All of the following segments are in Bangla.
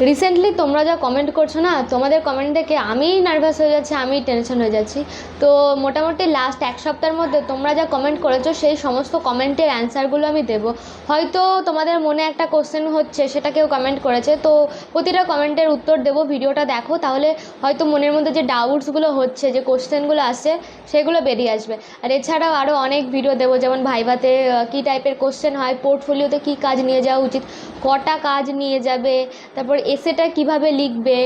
রিসেন্টলি তোমরা যা কমেন্ট করছ না, তোমাদের কমেন্ট দেখে আমিই নার্ভাস হয়ে যাচ্ছি আমি টেনশন হয়ে যাচ্ছি। তো মোটামুটি লাস্ট এক সপ্তাহের মধ্যে তোমরা যা কমেন্ট করেছ, সেই সমস্ত কমেন্টের অ্যান্সারগুলো আমি দেবো। হয়তো তোমাদের মনে একটা কোশ্চেন হচ্ছে, সেটা কেউ কমেন্ট করেছে, তো প্রতিটা কমেন্টের উত্তর দেবো, ভিডিওটা দেখো, তাহলে হয়তো মনের মধ্যে যে ডাউটসগুলো হচ্ছে, যে কোশ্চেনগুলো আসছে, সেগুলো বেরিয়ে আসবে। আর এছাড়াও আরও অনেক ভিডিও দেবো, যেমন ভাইভাতে কী টাইপের কোশ্চেন হয় পোর্টফোলিওতে কী কাজ নিয়ে যাওয়া উচিত, কটা কাজ নিয়ে যাবে, তারপর এসেটা কীভাবে লিখবে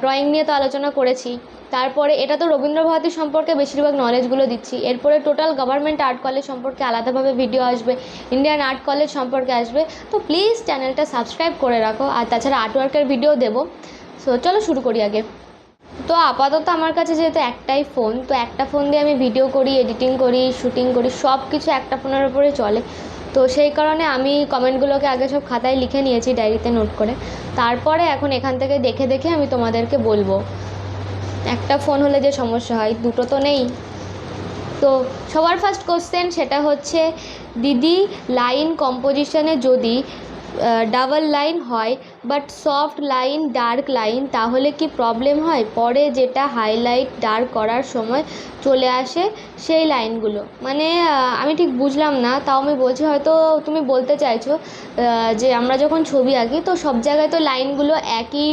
ড্রয়িং নিয়ে তো আলোচনা করেছি। তারপরে এটা তো রবীন্দ্র ভারতী সম্পর্কে বেশিরভাগ নলেজগুলো দিচ্ছি। এরপরে টোটাল গভর্নমেন্ট আর্ট কলেজ সম্পর্কে আলাদাভাবে ভিডিও আসবে ইন্ডিয়ান আর্ট কলেজ সম্পর্কে আসবে। তো প্লিজ চ্যানেলটা সাবস্ক্রাইব করে রাখো, আর তাছাড়া আর্টওয়ার্কের ভিডিও দেবো। সো চলো শুরু করি আগে। তো আপাতত আমার কাছে যেহেতু একটাই ফোন তো একটা ফোন দিয়ে আমি ভিডিও করি এডিটিং করি শুটিং করি সব কিছু একটা ফোনের উপরে চলে। তো সেই কারণে আমি কমেন্টগুলোকে আগে সব খাতায় লিখে নিয়েছি ডায়েরিতে নোট করে। তারপরে এখন এখান থেকে দেখে দেখে আমি তোমাদেরকে বলব। একটা ফোন হলে যে সমস্যা হয়, দুটো তো নেই। তো সবার ফার্স্ট কোশ্চেন সেটা হচ্ছে, দিদি লাইন কম্পোজিশনে যদি ডাবল লাইন হয় but soft line dark line, তাহলে কি প্রবলেম হয়? পরে যেটা হাইলাইট ডার্ক করার সময় চলে আসে সেই লাইনগুলো। মানে আমি ঠিক বুঝলাম না, তাও আমি বলছি হয়তো তুমি বলতে চাইছো যে আমরা যখন ছবি আঁকি, তো সব জায়গায় তো লাইনগুলো একই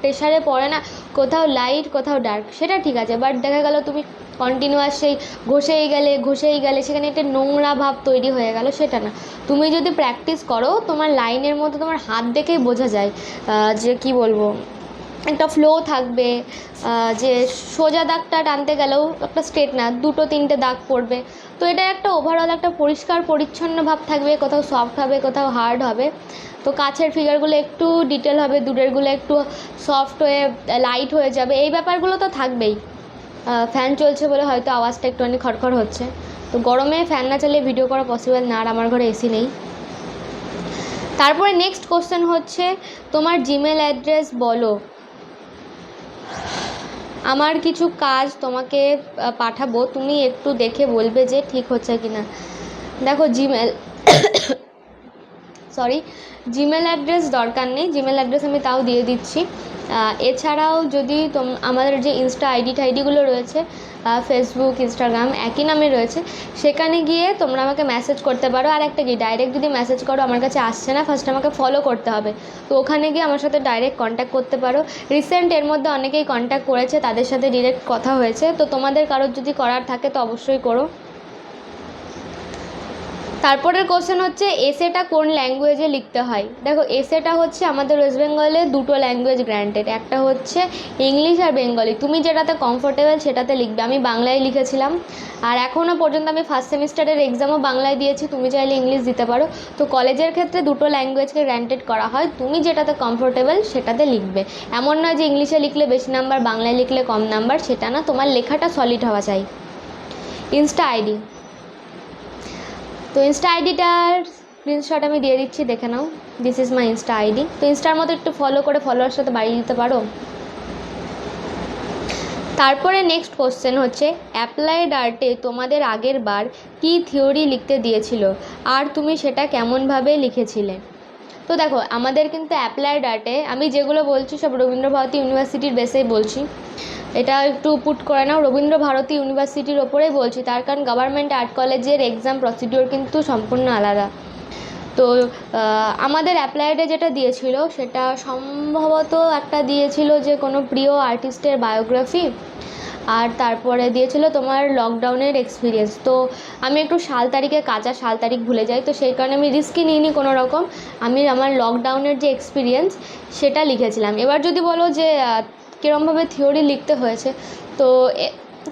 প্রেশারে পড়ে না, কোথাও লাইট কোথাও ডার্ক সেটা ঠিক আছে বাট দেখা গেল তুমি কন্টিনিউয়াস সেই ঘষেই গেলে ঘষেই গেলে, সেখানে একটা নোংরা ভাব তৈরি হয়ে গেল, সেটা না। তুমি যদি প্র্যাকটিস করো, তোমার লাইনের মধ্যে তোমার হাত দেখেই বোঝা যায় যে কি বলব একটা ফ্লো থাকবে যে সোজা দাগটা টানতে গেলেও একটা স্ট্রেট না, দুটো তিনটে দাগ পড়বে। তো এটা একটা ওভারঅল একটা পরিষ্কার, পরিচ্ছন্ন ভাব থাকবে, কোথাও সফট হবে, কোথাও হার্ড হবে। তো কাছের ফিগারগুলো একটু ডিটেল হবে দূরেরগুলো একটু সফট হয়ে লাইট হয়ে যাবে। এই ব্যাপারগুলো তো থাকবেই। ফ্যান চলছে বলে হয়তো আওয়াজটা একটুখানি খড়খড় হচ্ছে। তো গরমে ফ্যান না চালিয়ে ভিডিও করা পসিবল না, আর আমার ঘরে এসি নেই। তারপরে নেক্সট কোশ্চেন হচ্ছে, তোমার জিমেল অ্যাড্রেস বলো। আমার কিছু কাজ তোমাকে পাঠাবো। তুমি একটু দেখে বলবে যে ঠিক হচ্ছে কি না দেখো জিমেল সরি জিমেল অ্যাড্রেস দরকার নেই। জিমেল অ্যাড্রেস আমি তাও দিয়ে দিচ্ছি। এছাড়াও যদি তোম, আমাদের যে ইনস্টা আইডি টাইডিগুলো রয়েছে ফেসবুক ইনস্টাগ্রাম একই নামে রয়েছে, সেখানে গিয়ে তোমরা আমাকে মেসেজ করতে পারো। আর একটা কি ডাইরেক্ট যদি মেসেজ করো, আমার কাছে আসছে না ফার্স্ট আমাকে ফলো করতে হবে। তো ওখানে গিয়ে আমার সাথে ডাইরেক্ট কন্ট্যাক্ট করতে পারো। রিসেন্ট এর মধ্যে অনেকেই কন্ট্যাক্ট করেছে, তাদের সাথে ডিরেক্ট কথা হয়েছে। তো তোমাদের কারোর যদি করার থাকে, তো অবশ্যই করো। তারপরের কোশ্চেন হচ্ছে এসেটা কোন ল্যাঙ্গুয়েজে লিখতে হয়? দেখো এসেটা হচ্ছে আমাদের ওয়েস্ট বেঙ্গলে দুটো ল্যাঙ্গুয়েজ গ্র্যান্টেড একটা হচ্ছে ইংলিশ আর বেঙ্গলি তুমি যেটাতে কমফোর্টেবল সেটাতে লিখবে। আমি বাংলায় লিখেছিলাম। আর এখনও পর্যন্ত আমি ফার্স্ট সেমিস্টারের এক্সামও বাংলায় দিয়েছি। তুমি চাইলে ইংলিশ দিতে পারো। তো কলেজের ক্ষেত্রে দুটো ল্যাঙ্গুয়েজকে গ্র্যান্টেড করা হয়। তুমি যেটাতে কমফোর্টেবল সেটাতে লিখবে। এমন নয় যে ইংলিশে লিখলে বেশি নাম্বার বাংলায় লিখলে কম নাম্বার সেটা না। তোমার লেখাটা সলিড হওয়া চাই। ইনস্টা আইডি তো ইনস্টা আইডিটার স্ক্রিনশট আমি দিয়ে দিচ্ছি, দেখে নাও। This is my insta ID তো ইনস্টার মতো একটু ফলো করে ফলোয়ার সাথে বাড়িয়ে দিতে পারো। তারপরে নেক্সট কোশ্চেন হচ্ছে অ্যাপ্লাইড আর্টে তোমাদের আগের বার কী থিওরি লিখতে দিয়েছিল? আর তুমি সেটা কেমনভাবে লিখেছিলে? তো দেখো, আমাদের কিন্তু অ্যাপ্লাইড আর্টে আমি যেগুলো বলছি সব রবীন্দ্র ভারতী ইউনিভার্সিটির বেসেই বলছি। এটা একটু পুট করে নাও। রবীন্দ্র ভারতী ইউনিভার্সিটির ওপরেই বলছি, তার কারণ গভর্নমেন্ট আর্ট কলেজের এক্সাম প্রসিডিওর কিন্তু সম্পূর্ণ আলাদা। তো আমাদের অ্যাপ্লাইডে যেটা দিয়েছিল, সেটা সম্ভবত একটা দিয়েছিল যে কোনো প্রিয় আর্টিস্টের বায়োগ্রাফি আর তারপরে দিয়েছিল তোমার লকডাউনের এক্সপিরিয়েন্স তো, আমি একটু সাল তারিখে কাঁচা সাল তারিখ ভুলে যাই, তো সেই কারণে আমি রিস্কই নিইনি কোনো রকম। আমি আমার লকডাউনের যে এক্সপিরিয়েন্স সেটা লিখেছিলাম। এবার যদি বলো যে কীরমভাবে থিওরি লিখতে হয়েছে। তো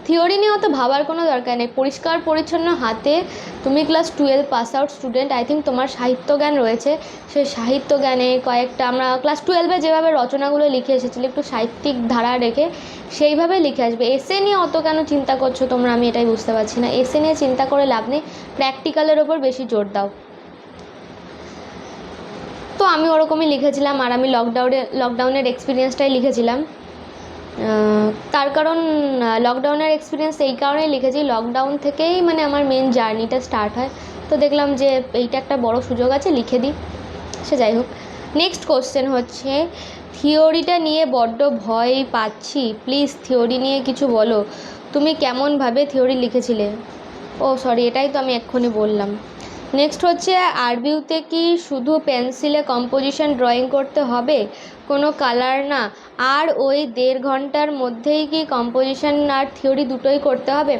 থিওরি নিয়ে অত ভাবার কোনো দরকার নেই। পরিষ্কার, পরিচ্ছন্ন হাতে তুমি class twelve pass out student I think তোমার সাহিত্য জ্ঞান রয়েছে। সেই সাহিত্য জ্ঞানে কয়েকটা আমরা ক্লাস টুয়েলভে যেভাবে রচনাগুলো লিখে এসেছিল, একটু সাহিত্যিক ধারা রেখে সেইভাবে লিখে আসবে। এসে নিয়ে অত কেন চিন্তা করছ তোমরা? আমি এটাই বুঝতে পারছি না। এসে নিয়ে চিন্তা করে লাভ নেই। প্র্যাকটিক্যালের ওপর বেশি জোর দাও। তো আমি ওরকমই লিখেছিলাম আর আমি লকডাউনে লকডাউনের এক্সপিরিয়েন্সটাই লিখেছিলাম। তার কারণ লকডাউনের এক্সপিরিয়েন্স এই কারণেই লিখেছি। লকডাউন থেকেই মানে আমার মেন জার্নিটা স্টার্ট হয়। তো দেখলাম যে এইটা একটা বড় সুযোগ আছে, লিখে দিই। সে যাই হোক। নেক্সট কোশ্চেন হচ্ছে থিওরিটা নিয়ে বড্ড ভয় পাচ্ছি। প্লিজ থিওরি নিয়ে কিছু বলো। তুমি কেমনভাবে থিওরি লিখেছিলে? ও সরি এটাই তো আমি এক্ষুনি বললাম। নেক্সট হচ্ছে আরবিউতে কি শুধু পেন্সিলে কম্পোজিশন ড্রয়িং করতে হবে? কোনো কালার না। আর ওই দেড় ঘণ্টার মধ্যেই কি কম্পোজিশন আর থিওরি দুটোই করতে হবে?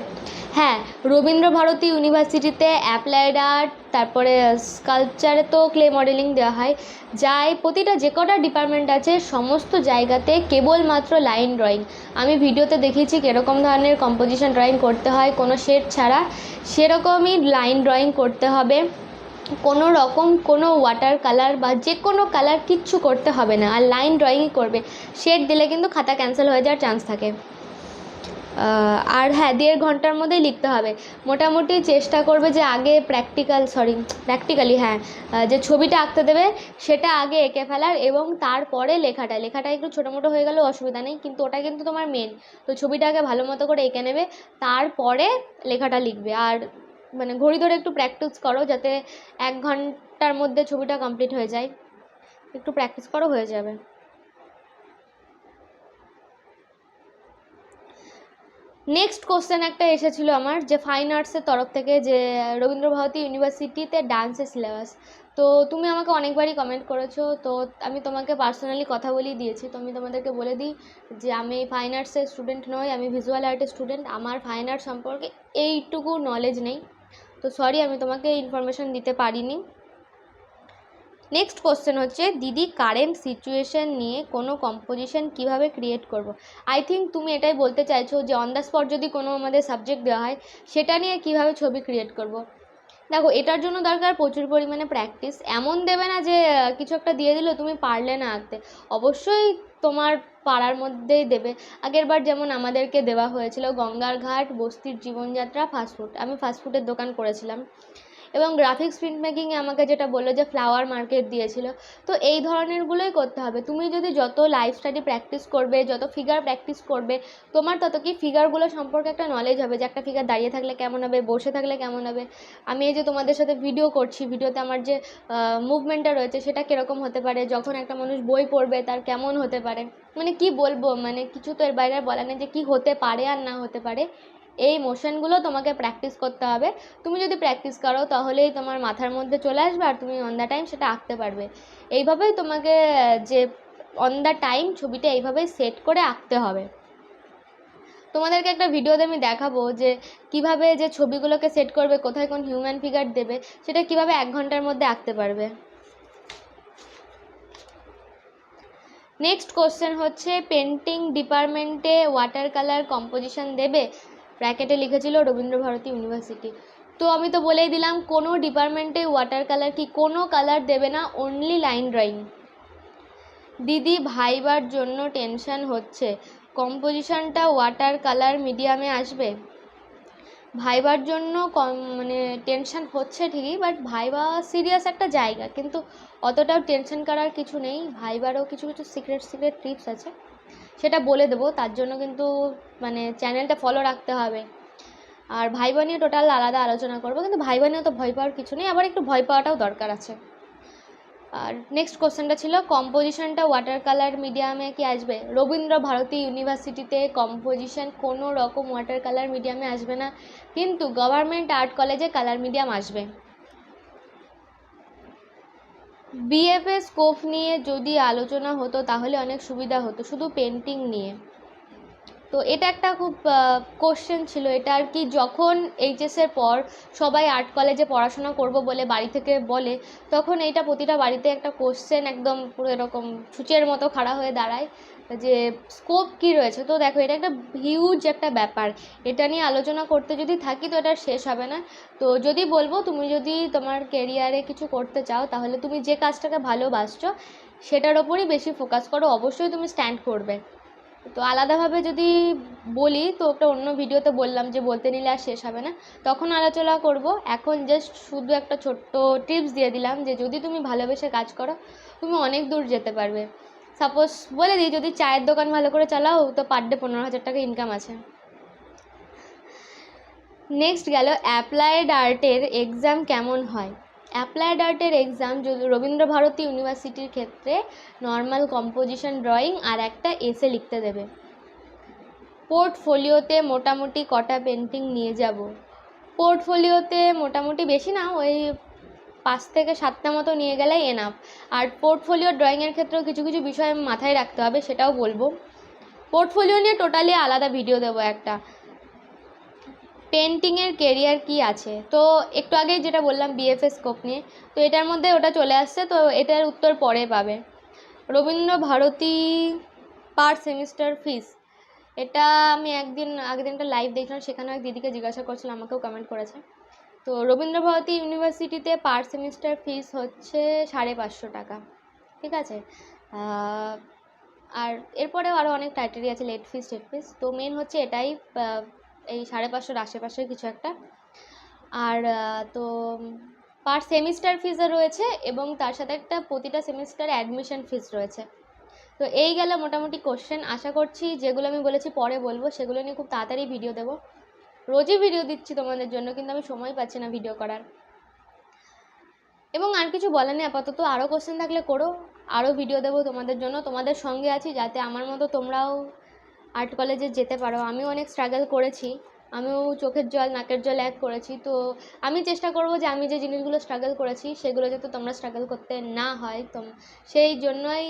হ্যাঁ রবীন্দ্রভারতী ইউনিভার্সিটিতে অ্যাপ্লাইড আর্ট তারপরে স্কাল্পচারে তো ক্লে মডেলিং দেওয়া হয়। যাই, প্রতিটা যে কটা ডিপার্টমেন্ট আছে, সমস্ত জায়গাতে কেবলমাত্র লাইন ড্রয়িং আমি ভিডিওতে দেখিয়েছি কীরকম ধরনের কম্পোজিশন ড্রয়িং করতে হয়, কোনো শেড ছাড়া। সেরকমই লাইন ড্রয়িং করতে হবে। কোনো রকম কোনো ওয়াটার কালার বা যে কোনো কালার কিচ্ছু করতে হবে না। আর লাইন ড্রয়িংই করবে। শেড দিলে কিন্তু খাতা ক্যান্সেল হয়ে যাওয়ার চান্স থাকে। আর হ্যাঁ দেড় ঘণ্টার মধ্যেই লিখতে হবে। মোটামুটি চেষ্টা করবে যে আগে প্র্যাকটিক্যাল সরি প্র্যাকটিক্যালি হ্যাঁ যে ছবিটা আঁকতে দেবে, সেটা আগে এঁকে ফেলার এবং তারপরে লেখাটা। লেখাটা একটু ছোটো মোটো হয়ে গেলেও অসুবিধা নেই, কিন্তু ওটা কিন্তু তোমার মেন তো ছবিটা আগে ভালো মতো করে এঁকে নেবে, তারপরে লেখাটা লিখবে। আর মানে ঘড়ি ধরে একটু প্র্যাকটিস করো যাতে এক ঘণ্টার মধ্যে ছবিটা কমপ্লিট হয়ে যায়। একটু প্র্যাকটিস করো, হয়ে যাবে। নেক্সট কোশ্চেন একটা এসেছিল আমার, যে ফাইন আর্টসের তরফ থেকে যে রবীন্দ্রভারতী ইউনিভার্সিটিতে ডান্সের সিলেবাস তো তুমি আমাকে অনেকবারই কমেন্ট করেছ, তো আমি তোমাকে পার্সোনালি কথা বলেই দিয়েছি। তো আমি তোমাদেরকে বলে দিই যে আমি ফাইন আর্টসের স্টুডেন্ট নই, আমি ভিজুয়াল আর্টের স্টুডেন্ট আমার ফাইন আর্ট সম্পর্কে এইটুকু নলেজ নেই। তো সরি আমি তোমাকে ইনফরমেশন দিতে পারিনি নেক্সট কোশ্চেন হচ্ছে, দিদি কারেন্ট সিচুয়েশন নিয়ে কোনো কম্পোজিশন কীভাবে ক্রিয়েট করব। আই থিঙ্ক তুমি এটাই বলতে চাইছো যে অন দ্য স্পট যদি কোনো আমাদের সাবজেক্ট দেওয়া হয়, সেটা নিয়ে কীভাবে ছবি ক্রিয়েট করব। দেখো, এটার জন্য দরকার প্রচুর পরিমাণে প্র্যাকটিস এমন দেবে না যে কিছু একটা দিয়ে দিল, তুমি পারলে না আঁকতে অবশ্যই তোমার পাড়ার মধ্যেই দেবে। আগেরবার যেমন আমাদেরকে দেওয়া হয়েছিল গঙ্গার ঘাট, বস্তির জীবনযাত্রা ফাস্টফুড আমি ফাস্টফুডের দোকান করেছিলাম। এবং গ্রাফিক্স প্রিন্ট মেকিংয়ে আমাকে যেটা বলল যে ফ্লাওয়ার মার্কেট দিয়েছিল, তো এই ধরনেরগুলোই করতে হবে। তুমি যদি যত লাইফ স্টাডি প্র্যাকটিস করবে, যত ফিগার প্র্যাকটিস করবে, তোমার তত কি ফিগারগুলো সম্পর্কে একটা নলেজ হবে যে একটা ফিগার দাঁড়িয়ে থাকলে কেমন হবে, বসে থাকলে কেমন হবে? আমি এই যে তোমাদের সাথে ভিডিও করছি ভিডিওতে আমার যে মুভমেন্টটা রয়েছে সেটা কীরকম হতে পারে, যখন একটা মানুষ বই পড়বে তার কেমন হতে পারে? মানে কি বলব? মানে কিছু তো এর বাইরে বলা নেই যে কি হতে পারে আর না হতে পারে। এই মোশনগুলো তোমাকে প্র্যাকটিস করতে হবে। তুমি যদি প্র্যাকটিস করো, তাহলেই তোমার মাথার মধ্যে চলে আসবে আর তুমি অন দ্য টাইম সেটা আঁকতে পারবে। এইভাবেই তোমাকে, যে অন দ্য টাইম ছবিটা এইভাবেই সেট করে আঁকতে হবে। তোমাদেরকে একটা ভিডিওতে আমি দেখাবো যে, কীভাবে যে ছবিগুলোকে সেট করবে, কোথায় কোন হিউম্যান ফিগার দেবে, সেটা কীভাবে এক ঘণ্টার মধ্যে আঁকতে পারবে। নেক্সট কোশ্চেন হচ্ছে পেন্টিং ডিপার্টমেন্টে ওয়াটার কালার কম্পোজিশন দেবে? ব্র্যাকেটে লিখেছিল রবীন্দ্রভারতী ইউনিভার্সিটি তো আমি তো বলেই দিলাম, কোনো ডিপার্টমেন্টে ওয়াটার কালার কি কোনো কালার দেবে না অনলি লাইন ড্রয়িং দিদি ভাইবার জন্য টেনশন হচ্ছে। কম্পোজিশনটা ওয়াটার কালার মিডিয়ামে আসবে? ভাইবার জন্য কম মানে টেনশন হচ্ছে ঠিকই বাট ভাইবা সিরিয়াস একটা জায়গা, কিন্তু অতটাও টেনশন করার কিছু নেই। ভাইবারও কিছু কিছু সিক্রেট সিক্রেট টিপস আছে। সেটা বলে দেবো। তার জন্য কিন্তু মানে চ্যানেলটা ফলো রাখতে হবে। আর ভাইবা নিয়ে টোটাল আলাদা আলোচনা করব। কিন্তু ভাইবা নিয়েও তো ভয় পাওয়ার কিছু নেই। আবার একটু ভয় পাওয়াটাও দরকার আছে। আর নেক্সট কোশ্চেনটা ছিল কম্পোজিশনটা ওয়াটার কালার মিডিয়ামে কি আসবে? রবীন্দ্র ভারতী ইউনিভার্সিটিতে কম্পোজিশন কোনো রকম ওয়াটার কালার মিডিয়ামে আসবে না। কিন্তু গভর্নমেন্ট আর্ট কলেজে কালার মিডিয়াম আসবে। বিএফএ স্কোপ নিয়ে যদি আলোচনা হতো, তাহলে অনেক সুবিধা হতো, শুধু পেন্টিং নিয়ে। তো এটা একটা খুব কোশ্চেন ছিল। এটা আর কি যখন এইচএসের পর সবাই আর্ট কলেজে পড়াশোনা করব বলে বাড়ি থেকে বলে, তখন এইটা প্রতিটা বাড়িতে একটা কোশ্চেন একদম পুরো এরকম সূচের মতো খাড়া হয়ে দাঁড়ায়। যে স্কোপ কী রয়েছে? তো দেখো, এটা একটা হিউজ একটা ব্যাপার। এটা নিয়ে আলোচনা করতে যদি থাকি তো এটা শেষ হবে না। তো যদি বলব, তুমি যদি তোমার কেরিয়ারে কিছু করতে চাও, তাহলে তুমি যে কাজটাকে ভালোবাসছো, সেটার ওপরই বেশি ফোকাস করো। অবশ্যই তুমি স্ট্যান্ড করবে। তো আলাদাভাবে যদি বলি, তো একটা অন্য ভিডিওতে বললাম যে বলতে নিলে আর শেষ হবে না। তখন আলোচনা করব। এখন জাস্ট শুধু একটা ছোট্ট টিপস দিয়ে দিলাম যে যদি তুমি ভালোবেসে কাজ করো, তুমি অনেক দূর যেতে পারবে। সাপোজ বলে দিই, যদি চায়ের দোকান ভালো করে চালাও, তো পার ডে পনেরো হাজার টাকা ইনকাম আছে। নেক্সট গেল অ্যাপ্লায়েড আর্টের এক্সাম কেমন হয়? অ্যাপ্লায়েড আর্টের এক্সাম যদি রবীন্দ্রভারতী ইউনিভার্সিটির ক্ষেত্রে নর্মাল কম্পোজিশন ড্রয়িং আর একটা এসে লিখতে দেবে। পোর্টফোলিওতে মোটামুটি কটা পেন্টিং নিয়ে যাব? পোর্টফোলিওতে মোটামুটি বেশি না, ওই পাঁচ থেকে সাতটা মতো নিয়ে গেলেই এনাফ আর পোর্টফোলিও ড্রয়িংয়ের ক্ষেত্রেও কিছু কিছু বিষয় মাথায় রাখতে হবে, সেটাও বলব। পোর্টফোলিও নিয়ে টোটালি আলাদা ভিডিও দেবো একটা। পেন্টিংয়ের কেরিয়ার কি আছে? তো একটু আগেই যেটা বললাম বিএফএস স্কোপ নিয়ে। তো এটার মধ্যে ওটা চলে আসছে, তো এটার উত্তর পরে পাবে। Rabindra Bharati per semester fees এটা আমি একদিন, আগের দিন একটা লাইভ দেখলাম সেখানে এক দিদিকে জিজ্ঞাসা করছিলাম, আমাকেও কমেন্ট করেছে। তো রবীন্দ্র ভারতী ইউনিভার্সিটিতে পার সেমিস্টার ফিস হচ্ছে সাড়ে পাঁচশো টাকা, ঠিক আছে? আর এরপরেও আরও অনেক ক্রাইটেরিয়া আছে লেট ফিস টেট ফিস তো মেন হচ্ছে এটাই এই সাড়ে পাঁচশোর আশেপাশে কিছু একটা। আর তো পার সেমিস্টার ফিজও রয়েছে এবং তার সাথে একটা প্রতিটা সেমিস্টারে অ্যাডমিশন ফিস রয়েছে। তো এই গেল মোটামুটি কোশ্চেন আশা করছি যেগুলো আমি বলেছি পরে বলব, সেগুলো নিয়ে খুব তাড়াতাড়ি ভিডিও দেবো। রোজই ভিডিও দিচ্ছি তোমাদের জন্য, কিন্তু আমি সময় পাচ্ছি না ভিডিও করার। এবং আর কিছু বলার নেই, আপাতত আরও কোশ্চেন থাকলে করো আরও ভিডিও দেবো তোমাদের জন্য, তোমাদের সঙ্গে আছি যাতে আমার মতো তোমরাও আর্ট কলেজে যেতে পারো। আমিও অনেক স্ট্রাগল করেছি, আমিও চোখের জল, নাকের জল এক করেছি, তো আমি চেষ্টা করব যে আমি যে জিনিসগুলো স্ট্রাগল করেছি, সেগুলো যাতে তোমরা স্ট্রাগল করতে না হয়, তো সেই জন্যই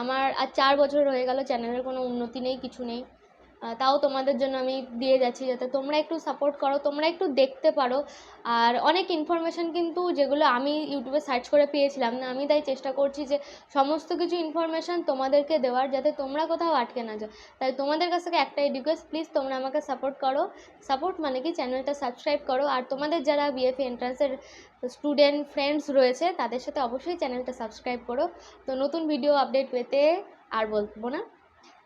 আমার আর চার বছর হয়ে গেল চ্যানেলের কোনো উন্নতি নেই, কিছু নেই। তাও তোমাদের জন্য আমি দিয়ে যাচ্ছি যাতে তোমরা একটু সাপোর্ট করো, তোমরা একটু দেখতে পারো। আর অনেক ইনফরমেশান কিন্তু যেগুলো আমি ইউটিউবে সার্চ করে পেয়েছিলাম, না, আমি তাই চেষ্টা করছি যে সমস্ত কিছু ইনফরমেশান তোমাদেরকে দেওয়ার যাতে তোমরা কোথাও আটকে না যাও। তাই তোমাদের কাছ থেকে একটাই রিকোয়েস্ট প্লিজ তোমরা আমাকে সাপোর্ট করো। সাপোর্ট মানে কি? চ্যানেলটা সাবস্ক্রাইব করো। আর তোমাদের যারা বিএফএ এন্ট্রান্সের স্টুডেন্ট ফ্রেন্ডস রয়েছে, তাদের সাথে অবশ্যই চ্যানেলটা সাবস্ক্রাইব করো। তো নতুন ভিডিও আপডেট পেতে আর বলব না।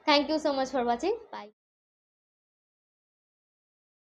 Thank you so much for watching bye